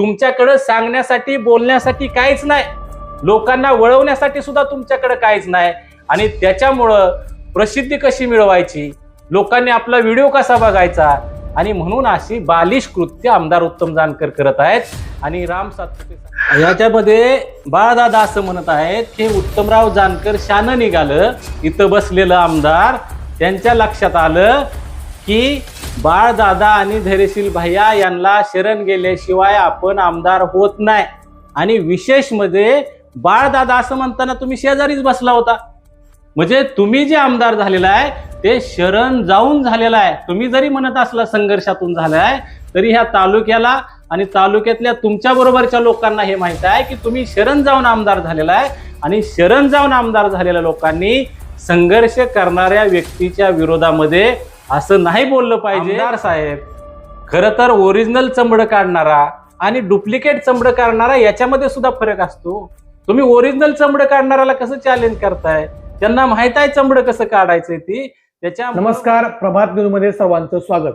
तुमच्याकडे सांगण्यासाठी बोलण्यासाठी काहीच नाही. लोकांना वळवण्यासाठी सुद्धा तुमच्याकडे काहीच नाही. आणि त्याच्यामुळं प्रसिद्धी कशी मिळवायची? लोकांनी आपला व्हिडिओ कसा बघायचा? आणि म्हणून अशी बालिश कृत्य आमदार उत्तम जानकर करत आहेत. आणि राम सातपुते याच्यामध्ये बाळदादा असं म्हणत आहेत की उत्तमराव जानकर शानं निघालं इथं बसलेलं आमदार त्यांच्या लक्षात आलं की बाळदादा आणि धैर्यशील भैया यांना शरण गेल्याशिवाय आपण आमदार होत नाही. आणि विशेष म्हणजे बाळदादा असं म्हणताना तुम्ही शेजारीच बसला होता. म्हणजे तुम्ही जे आमदार झालेला आहे ते शरण जाऊन झालेलं आहे. तुम्ही जरी म्हणत असला संघर्षातून झालाय तरी ह्या तालुक्याला आणि तालुक्यातल्या तुमच्या बरोबरच्या लोकांना हे माहीत आहे की तुम्ही शरण जाऊन आमदार झालेला आहे आणि शरण जाऊन आमदार झालेल्या लोकांनी संघर्ष करणाऱ्या व्यक्तीच्या विरोधामध्ये असं नाही बोललं पाहिजे. साहेब. खरं तर ओरिजिनल चमड काढणारा आणि डुप्लिकेट चमड काढणारा याच्यामध्ये सुद्धा फरक असतो. तुम्ही ओरिजिनल चमड काढणाऱ्याला कसं चॅलेंज करताय? त्यांना माहीत आहे चमड कसं काढायचंय ती. त्याच्या नमस्कार प्रभात न्यूजमध्ये सर्वांचं स्वागत.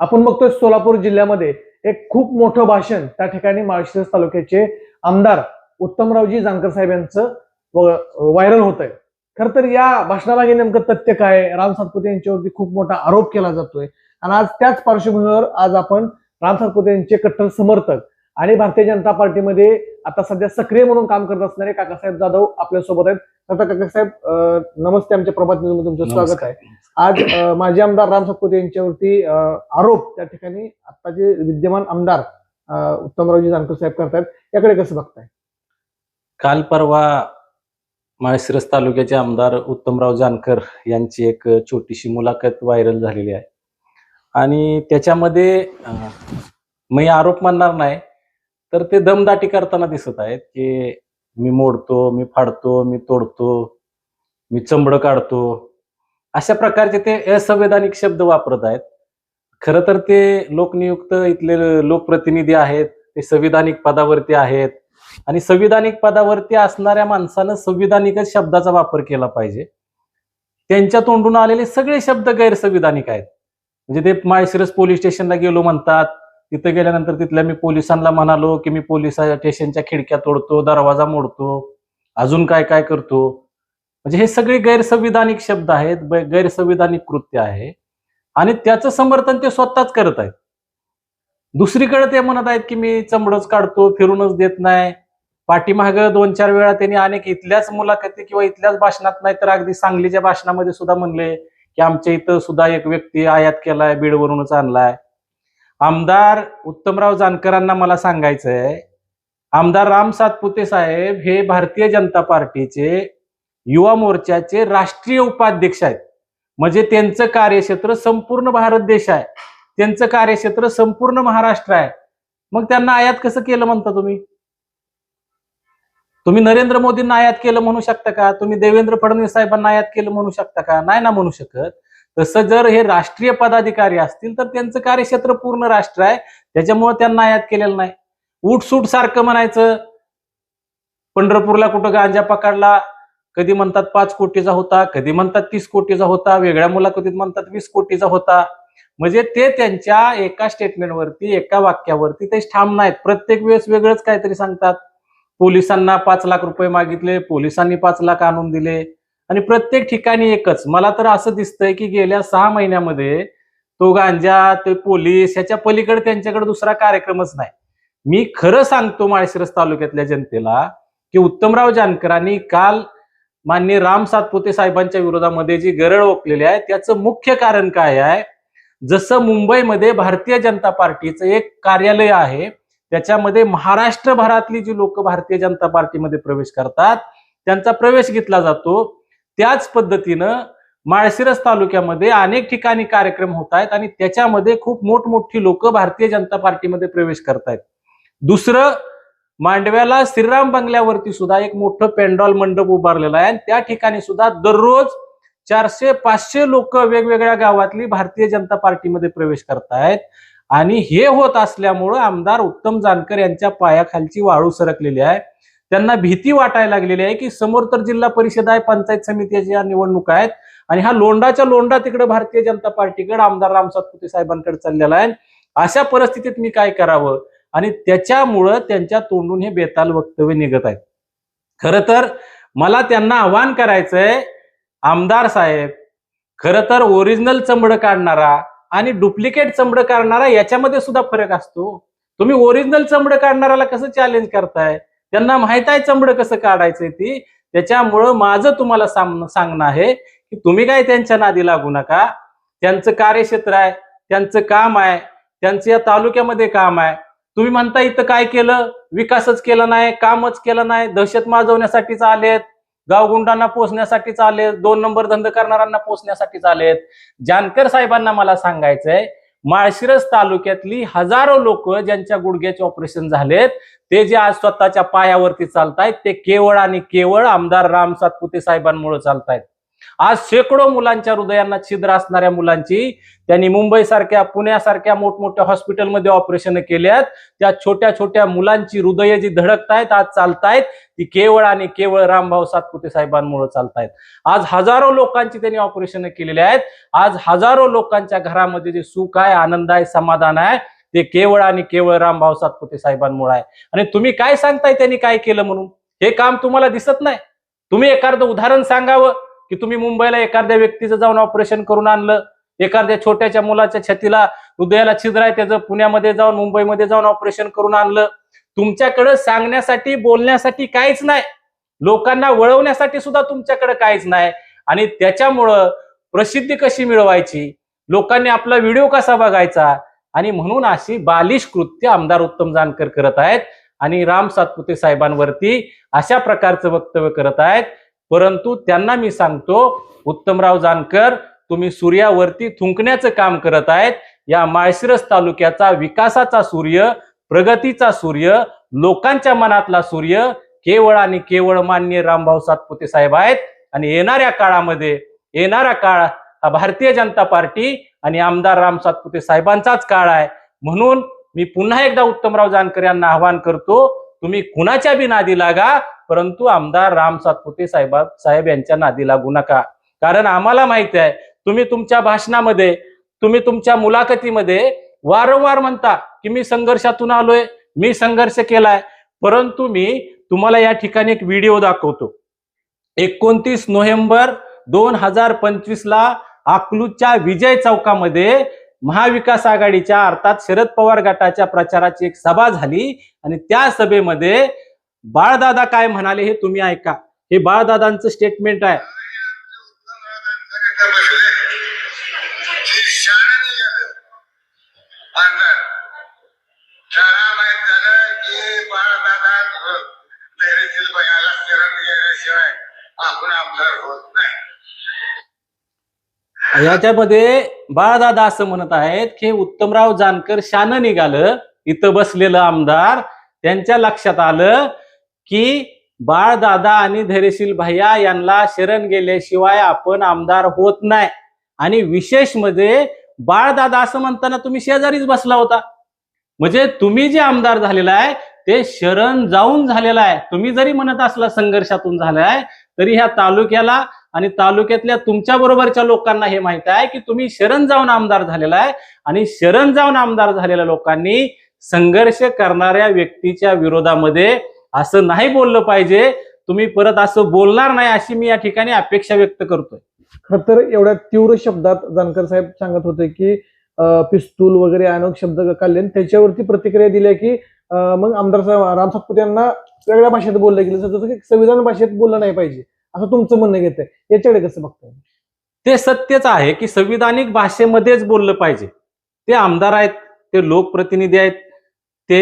आपण बघतोय सोलापूर जिल्ह्यामध्ये एक खूप मोठं भाषण त्या ठिकाणी माळशिरस तालुक्याचे आमदार उत्तमरावजी जानकर साहेब यांचं व्हायरल होत आहे खर तर या भाषणामागे नेमकं तथ्य काय? राम सातपुते यांच्यावरती खूप मोठा आरोप केला जातोय. आणि आज त्याच पार्श्वभूमीवर आज आपण राम सातपुते यांचे कट्टर समर्थक आणि भारतीय जनता पार्टीमध्ये आता सध्या सक्रिय म्हणून काम करत असणारे काकासाहेब जाधव आपल्यासोबत आहेत तर काकासाहेब नमस्ते आमच्या प्रभात न्यूजमध्ये तुमचं स्वागत आहे. आज माजी आमदार राम सातपुते यांच्यावरती आरोप त्या ठिकाणी आता जे विद्यमान आमदार उत्तमरावजी जानकर साहेब करतायत याकडे कसं बघताय? काल परवा माळशिरस तालुक्याचे आमदार उत्तमराव जानकर यांची एक छोटीशी मुलाखत व्हायरल झालेली आहे. आणि त्याच्यामध्ये मी आरोप मानणार नाही तर ते दमदाटी करताना दिसत आहेत की मी मोडतो मी फाडतो मी तोडतो मी चंबड काढतो. अशा प्रकारचे ते असंवैधानिक शब्द वापरत आहेत. खरं तर ते लोकनियुक्त इथले लोकप्रतिनिधी आहेत ते संविधानिक पदावरती आहेत. आणि संविधानिक पदावरती असणाऱ्या माणसानं संविधानिकच शब्दाचा वापर केला पाहिजे. त्यांच्या तोंडून आलेले सगळे शब्द गैरसंविधानिक आहेत. म्हणजे ते माळशिरस पोलीस स्टेशनला गेलो म्हणतात. तिथं गेल्यानंतर तिथल्या मी पोलिसांना म्हणालो की मी पोलीस स्टेशनच्या खिडक्या तोडतो दरवाजा मोडतो अजून काय काय करतो. म्हणजे हे सगळे गैरसंविधानिक शब्द आहेत गैरसंविधानिक कृत्य आहे. आणि त्याचं समर्थन ते स्वतःच करत आहेत. दुसरीकडे ते म्हणत आहेत की मी चमडच काढतो फिरूनच देत नाही. पाठीमागं दोन चार वेळा त्यांनी अनेक इथल्याच मुलाखती किंवा इथल्याच भाषणात नाही तर अगदी सांगलीच्या भाषणामध्ये सुद्धा म्हणले की आमच्या इथं सुद्धा एक व्यक्ती आयात केलाय बीडवरूनच आणलाय. आमदार उत्तमराव जानकरांना मला सांगायचंय आमदार राम सातपुते साहेब हे भारतीय जनता पार्टीचे युवा मोर्चाचे राष्ट्रीय उपाध्यक्ष आहेत. म्हणजे त्यांचं कार्यक्षेत्र संपूर्ण भारत देश आहे. त्यांचं कार्यक्षेत्र संपूर्ण महाराष्ट्र आहे. मग त्यांना आयात कसं केलं म्हणता तुम्ही? तुम्ही नरेंद्र मोदींना आयात केलं म्हणू शकता का? तुम्ही देवेंद्र फडणवीस साहेबांना आयात केलं म्हणू शकता का? नाही ना म्हणू शकत. तसं जर हे राष्ट्रीय पदाधिकारी असतील तर त्यांचं कार्यक्षेत्र पूर्ण राष्ट्र आहे. त्याच्यामुळे त्यांना आयात केलेलं नाही. उठसूट सारखं म्हणायचं. पंढरपूरला कुठं गांजा पकडला कधी म्हणतात पाच कोटीचा होता कधी म्हणतात तीस कोटीचा होता वेगळ्या मुलाखतीत म्हणतात वीस कोटीचा होता. म्हणजे ते त्यांच्या एका स्टेटमेंटवरती एका वाक्यावरती ते ठाम नाहीत. प्रत्येक वेळेस वेगळंच काहीतरी सांगतात. पोलिसांना पाच लाख रुपये मागितले पोलिसांनी पाच लाख आणून दिले. आणि प्रत्येक ठिकाणी एकच. मला तर असं दिसतंय की गेल्या सहा महिन्यामध्ये तो गांजा ते पोलीस ह्याच्या पलीकडे त्यांच्याकडे दुसरा कार्यक्रमच नाही. मी खरं सांगतो माळशिरस तालुक्यातल्या जनतेला की उत्तमराव जानकरांनी काल मान्य राम सातपुते साहेबांच्या विरोधामध्ये जी गरळ ओकलेली आहे त्याचं मुख्य कारण काय आहे? जसं मुंबईमध्ये भारतीय जनता पार्टीचं एक कार्यालय आहे त्याच्यामध्ये महाराष्ट्रभरातली जी लोक भारतीय जनता पार्टीमध्ये प्रवेश करतात त्यांचा प्रवेश घेतला जातो. त्याच पद्धतीनं माळशिरस तालुक्यामध्ये अनेक ठिकाणी कार्यक्रम होत आहेत आणि त्याच्यामध्ये खूप मोठमोठी लोक भारतीय जनता पार्टीमध्ये प्रवेश करतायत. दुसरं मांडव्याला श्रीराम बंगल्यावरती सुद्धा एक मोठं पेंडॉल मंडप उभारलेला आहे आणि त्या ठिकाणी सुद्धा दररोज चारशे पाचशे लोक वेगवेगळ्या गावातली भारतीय जनता पार्टीमध्ये प्रवेश करतायत. आणि हे होत असल्यामुळं आमदार उत्तम जानकर यांच्या पायाखालची वाळू सरकलेली आहे. त्यांना भीती वाटायला लागलेली आहे की समोर तर जिल्हा परिषद आहे पंचायत समितीच्या निवडणुका आहेत आणि हा लोंडाच्या लोंडा तिकडे भारतीय जनता पार्टीकडे आमदार राम सातपुते साहेबांकडे चाललेला आहे. अशा परिस्थितीत मी काय करावं? आणि त्याच्यामुळं त्यांच्या तोंडून हे बेताल वक्तव्य निघत आहेत. खरं तर मला त्यांना आव्हान करायचंय आमदार साहेब खरं तर ओरिजिनल चमडं काढणारा आणि डुप्लिकेट चमडं काढणारा याच्यामध्ये सुद्धा फरक असतो. तुम्ही ओरिजिनल चमडं काढणाऱ्याला कसं चॅलेंज करताय? त्यांना माहीत आहे चमडं कसं काढायचंय ती. त्याच्यामुळं माझं तुम्हाला सांगणं आहे की तुम्ही काय त्यांच्या नादी लागू नका. त्यांचं कार्यक्षेत्र आहे त्यांचं काम आहे त्यांचं या तालुक्यामध्ये काम आहे. तुम्ही म्हणता इथं काय केलं? विकासच केला नाही कामच केलं नाही दहशत माजवण्यासाठीच आलेत. गावगुंडांना पोचण्यासाठीच आले दोन नंबर धंद करणाऱ्यांना पोचण्यासाठीच आलेत जानकर साहेबांना मला सांगायचंय माळशिरस तालुक्यातली हजारो लोक ज्यांच्या गुडघ्याचे ऑपरेशन झालेत ते जे आज स्वतःच्या पायावरती चालतायत ते केवळ आणि केवळ आमदार राम सातपुते साहेबांमुळे चालतायत. आज शेकडो मुलांच्या हृदयांना छिद्र असणाऱ्या मुलांची त्यांनी मुंबईसारख्या पुण्यासारख्या मोठमोठ्या हॉस्पिटलमध्ये ऑपरेशन केल्यात. त्या छोट्या छोट्या मुलांची हृदय जी धडकतायत आज चालतायत ती केवळ आणि केवळ रामभाऊ सातपुते साहेबांमुळे चालतायत. आज हजारो लोकांची त्यांनी ऑपरेशन केलेली आहेत. आज हजारो लोकांच्या घरामध्ये जे सुख आहे आनंद आहे समाधान आहे ते केवळ आणि केवळ रामभाऊ सातपुते साहेबांमुळे आहे. आणि तुम्ही काय सांगताय त्यांनी काय केलं म्हणून? हे काम तुम्हाला दिसत नाही. तुम्ही एखादं उदाहरण सांगावं. की तुम्ही मुंबईला एखाद्या व्यक्तीचं जाऊन ऑपरेशन करून आणलं. एखाद्या छोट्याच्या मुलाच्या छतीला हृदयाला छिद्र आहे त्याचं पुण्यामध्ये जाऊन मुंबईमध्ये जाऊन ऑपरेशन करून आणलं. तुमच्याकडे सांगण्यासाठी बोलण्यासाठी काहीच नाही. लोकांना वळवण्यासाठी सुद्धा तुमच्याकडे काहीच नाही. आणि त्याच्यामुळं प्रसिद्धी कशी मिळवायची? लोकांनी आपला व्हिडिओ कसा बघायचा? आणि म्हणून अशी बालिश कृत्य आमदार उत्तम जानकर करत आहेत. आणि राम सातपुते साहेबांवरती अशा प्रकारचं वक्तव्य करत आहेत. परंतु त्यांना मी सांगतो उत्तमराव जानकर तुम्ही सूर्यावरती थुंकण्याचं काम करत आहेत. या माळशिरस तालुक्याचा विकासाचा सूर्य प्रगतीचा सूर्य लोकांच्या मनातला सूर्य केवळ आणि केवळ मान्य रामभाऊ सातपुते साहेब आहेत. आणि येणाऱ्या काळामध्ये येणारा काळ हा भारतीय जनता पार्टी आणि आमदार राम सातपुते साहेबांचाच काळ आहे. म्हणून मी पुन्हा एकदा उत्तमराव जानकर यांना आवाहन करतो तुम्ही कुणाच्या बी नादी लागा परंतु आमदार राम सातपुते साहेबा साहेब यांच्या नादी लागू नका. कारण आम्हाला माहिती आहे तुम्ही तुमच्या भाषणामध्ये तुम्ही तुमच्या मुलाखतीमध्ये वारंवार म्हणता की मी संघर्षातून आलोय मी संघर्ष केलाय परंतु मी तुम्हाला या ठिकाणी एक व्हिडिओ दाखवतो. एकोणतीस नोव्हेंबर दोन हजार पंचवीस ला अकलूजच्या विजय चौकामध्ये महाविकास आघाडीच्या अर्थात शरद पवार गटाच्या प्रचाराची एक सभा झाली आणि त्या सभेमध्ये बाळदादा काय म्हणाले हे तुम्ही ऐका. हे बाळदादांचं स्टेटमेंट आहे. याच्यामध्ये बाळदादा असं म्हणत आहेत की उत्तमराव जानकर शान निघालं. इथं बसलेलं आमदार. त्यांच्या लक्षात आलं की बाळदादा आणि धैर्यशील भैया यांना शरण गेल्याशिवाय आपण आमदार होत नाही. आणि विशेष म्हणजे बाळदादा असं म्हणताना तुम्ही शेजारीच बसला होता. म्हणजे तुम्ही जे आमदार झालेला आहे ते शरण जाऊन झालेलं आहे. तुम्ही जरी म्हणत असला संघर्षातून झालाय तरी ह्या तालुक्याला आणि तालुक्यातल्या तुमच्या बरोबरच्या लोकांना हे माहीत आहे की तुम्ही शरण जाऊन आमदार झालेला आहे. आणि शरण जाऊन आमदार झालेल्या लोकांनी संघर्ष करणाऱ्या व्यक्तीच्या विरोधामध्ये असं नाही बोललं पाहिजे. तुम्ही परत असं बोलणार नाही अशी मी या ठिकाणी अपेक्षा व्यक्त करतोय. खर तर एवढ्या तीव्र शब्दात जानकर साहेब सांगत होते की पिस्तूल वगैरे अनेक शब्द काढले त्याच्यावरती प्रतिक्रिया दिल्या की मग आमदार साहेब राम सातपुते यांना वेगळ्या भाषेत बोललं गेलं. जसं की संविधान भाषेत बोललं नाही पाहिजे असं तुमचं म्हणणं घेत आहे याच्याकडे कसं बघताय? ते सत्यच आहे की संविधानिक भाषेमध्येच बोललं पाहिजे. ते आमदार आहेत ते लोकप्रतिनिधी आहेत ते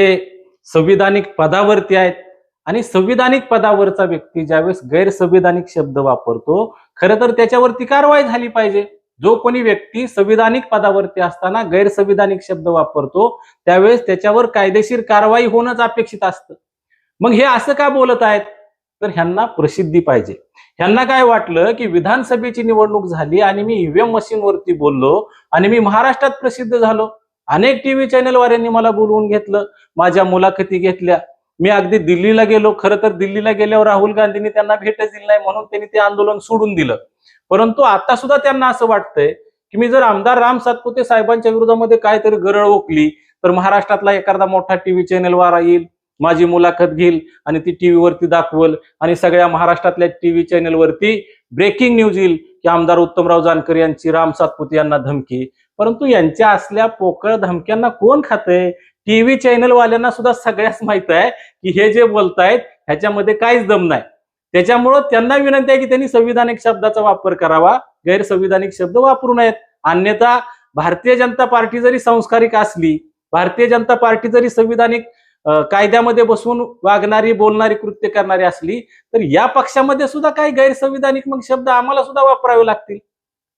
संविधानिक पदावरती आहेत आणि संविधानिक पदावरचा व्यक्ती ज्यावेळेस गैरसंविधानिक शब्द वापरतो खरं तर त्याच्यावरती कारवाई झाली पाहिजे. जो कोणी व्यक्ती संविधानिक पदावरती असताना गैरसंविधानिक शब्द वापरतो त्यावेळेस त्याच्यावर कायदेशीर कारवाई होणंच अपेक्षित असतं. मग हे असं का बोलत आहेत? तर ह्यांना प्रसिद्धी पाहिजे. ह्यांना काय वाटलं की विधानसभेची निवडणूक झाली आणि मी ईव्हीएम मशीनवरती बोललो आणि मी महाराष्ट्रात प्रसिद्ध झालो. अनेक टीव्ही चॅनलवाल्यांनी मला बोलवून घेतलं माझ्या मुलाखती घेतल्या मी अगदी दिल्लीला गेलो खरं तर दिल्लीला गेल्यावर राहुल गांधींनी त्यांना भेटच दिली नाही म्हणून त्यांनी ते आंदोलन सोडून दिलं. परंतु आता सुद्धा त्यांना असं वाटतंय की मी जर आमदार राम सातपुते साहेबांच्या विरोधामध्ये काहीतरी गरळ ओकली तर महाराष्ट्रातला एखादा मोठा टीव्ही चॅनल वारा येईल माझी मुलाखत घेईल आणि ती टीव्हीवरती दाखवल आणि सगळ्या महाराष्ट्रातल्या टीव्ही चॅनलवरती ब्रेकिंग न्यूज येईल की आमदार उत्तमराव जानकर यांची राम सातपुते यांना धमकी. परंतु यांच्या असल्या पोकळ धमक्यांना कोण खातंय? टीव्ही चॅनल वाल्यांना सुद्धा सगळ्याच माहीत आहे की हे जे बोलतायत ह्याच्यामध्ये काहीच दम नाही. त्याच्यामुळं त्यांना विनंती आहे की त्यांनी संविधानिक शब्दाचा वापर करावा गैरसंविधानिक शब्द वापरू नयेत. अन्यथा भारतीय जनता पार्टी जरी संस्कारिक असली भारतीय जनता पार्टी जरी संविधानिक कायद्यामध्ये बसवून वागणारी बोलणारी कृत्य करणारी असली तर या पक्षामध्ये सुद्धा काही गैरसंविधानिक मग शब्द आम्हाला सुद्धा वापरावे लागतील.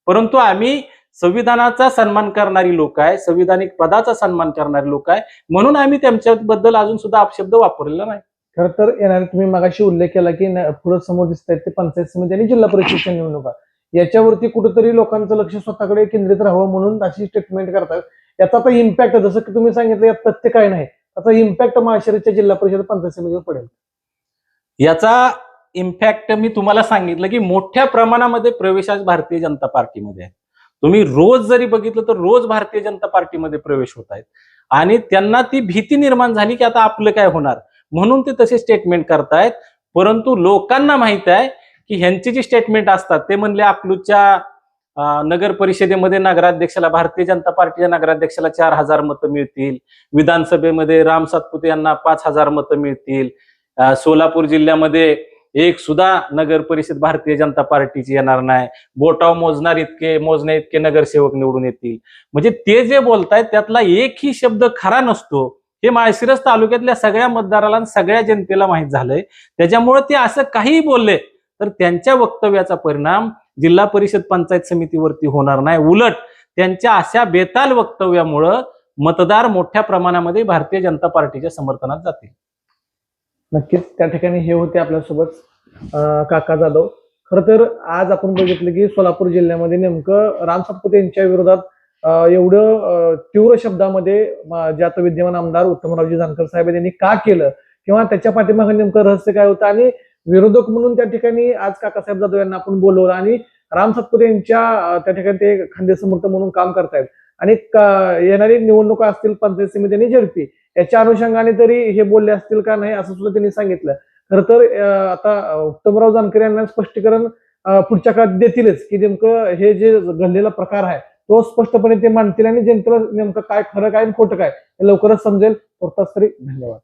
परंतु आम्ही संविधानाचा सन्मान करणारी लोक आहे संविधानिक पदाचा सन्मान करणारी लोक आहे. म्हणून आम्ही त्यांच्याबद्दल अजून सुद्धा अपशब्द वापरलेला नाही. खरं तर येणार तुम्ही मगाशी उल्लेख केला की पुढे समोर दिसत आहेत ते पंचायत समिती आणि जिल्हा परिषदच्या निवडणुका. याच्यावरती कुठेतरी लोकांचं लक्ष स्वतःकडे केंद्रित राहावं म्हणून अशी स्टेटमेंट करतात. याचा आता इम्पॅक्ट जसं की तुम्ही सांगितलं यात तथ्य काय नाही. त्याचा इम्पॅक्ट माळशिरसच्या जिल्हा परिषद पंचायत समितीवर पडेल. याचा इम्पॅक्ट मी तुम्हाला सांगितलं की मोठ्या प्रमाणामध्ये प्रवेश आज भारतीय जनता पार्टीमध्ये आहे. तुम्ही रोज जरी बघितलं तर रोज भारतीय जनता पार्टीमध्ये प्रवेश होत आहेत. आणि त्यांना ती भीती निर्माण झाली की आता आपलं काय होणार? म्हणून ते तसे स्टेटमेंट करतायत. परंतु लोकांना माहीत आहे की ह्यांची जी स्टेटमेंट असतात ते म्हणले आपलूच्या नगर परिषदेमध्ये नगराध्यक्षाला भारतीय जनता पार्टीच्या नगराध्यक्षाला चार हजार मतं मिळतील. विधानसभेमध्ये राम सातपुते यांना पाच हजार मतं मिळतील. सोलापूर जिल्ह्यामध्ये एक सुद्धा नगर परिषद भारतीय जनता पार्टीची येणार नाही. बोटाव मोजणार इतके मोजण्या इतके नगरसेवक निवडून येतील. म्हणजे ते जे बोलतायत त्यातला एकही शब्द खरा नसतो. हे माळशिरस तालुक्यातल्या सगळ्या मतदाराला सगळ्या जनतेला माहीत झालंय. त्याच्यामुळे ते असं काहीही बोलले तर त्यांच्या वक्तव्याचा परिणाम जिल्हा परिषद पंचायत समितीवरती होणार नाही. उलट त्यांच्या अशा बेताल वक्तव्यामुळं मतदार मोठ्या प्रमाणामध्ये भारतीय जनता पार्टीच्या समर्थनात जातील. नक्कीच त्या ठिकाणी हे होते आपल्यासोबत काका जाधव. खर तर आज आपण बघितलं की सोलापूर जिल्ह्यामध्ये नेमकं राम सातपुते यांच्या विरोधात एवढं तीव्र शब्दामध्ये ज्यात विद्यमान आमदार उत्तमरावजी जानकर साहेब यांनी का केलं? किंवा त्याच्या पाठीमागे नेमकं रहस्य काय होतं? आणि विरोधक म्हणून त्या ठिकाणी आज काकासाहेब जाधव यांना आपण बोलवलं आणि राम सातपुते यांच्या त्या ठिकाणी ते खांदे समर्थ म्हणून काम करतायत. आणि येणारी निवडणुका असतील पंचायत समिती आणि झेडपी. याच्या अनुषंगाने तरी हे बोलले असतील का नाही असं सुद्धा त्यांनी सांगितलं. खर तर आता उत्तमराव जानकर यांना स्पष्टीकरण पुढच्या काळात देतीलच की नेमकं हे जे घडलेला प्रकार आहे तो स्पष्टपणे ते मांडतील आणि जनतेला नेमकं काय खरं काय आणि खोटं काय हे लवकरच समजेल. तुर्तास तरी धन्यवाद.